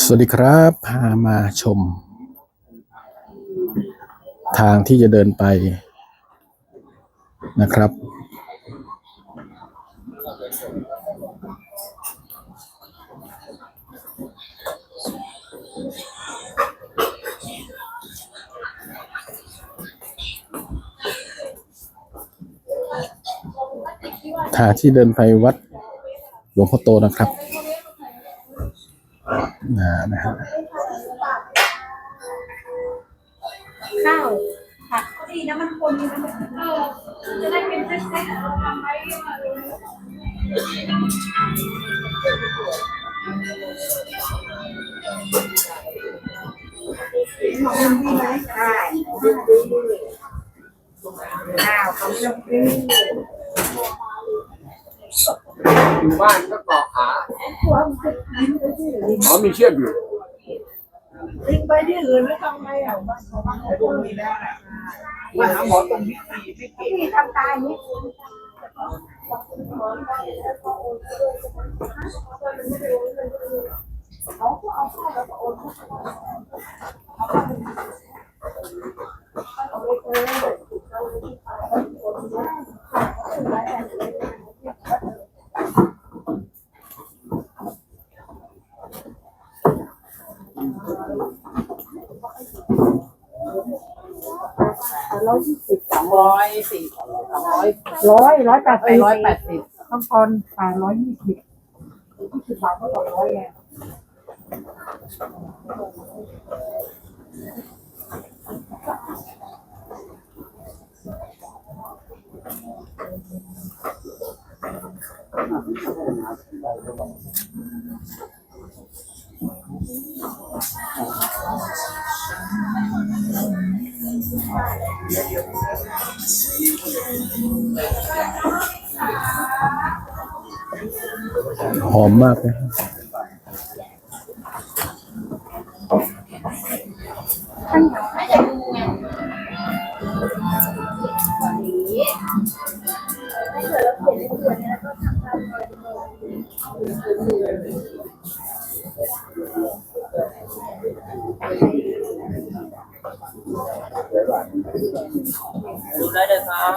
สวัสดีครับ พามาชม ทางที่จะเดินไปนะครับ ทางที่เดินไปวัด หลวงพ่อโตนะครับนะฮะข้าวผัดก็ดีนะมันคนดีนะจะได้เป็นเซ็ตๆทำไว้ใช่ข้าวเขาจะปิ้ง อยู่บ้านก็เกาะขาอ๋อมีเชือกอยู่ปิ้งไปที่อื่นแล้วทำไมอะบ้านเขาบ้านเขาตรงนี้ได้มาหาหมอตรงนี้สี่พี่เก๋ที่ทำตายนี่ สองร้อยสี่สองร้อยร้อยร้อยแปดไปสิบร้อยแปดสิบต้องตอนขายร้อยยี่สิบยี่สิบบาทก็สองร้อยไง หอมมากเลย ดูได้เลยครับ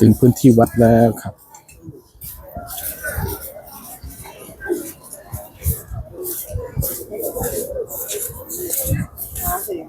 ถึงพื้นที่วัดแล้วครับสิบ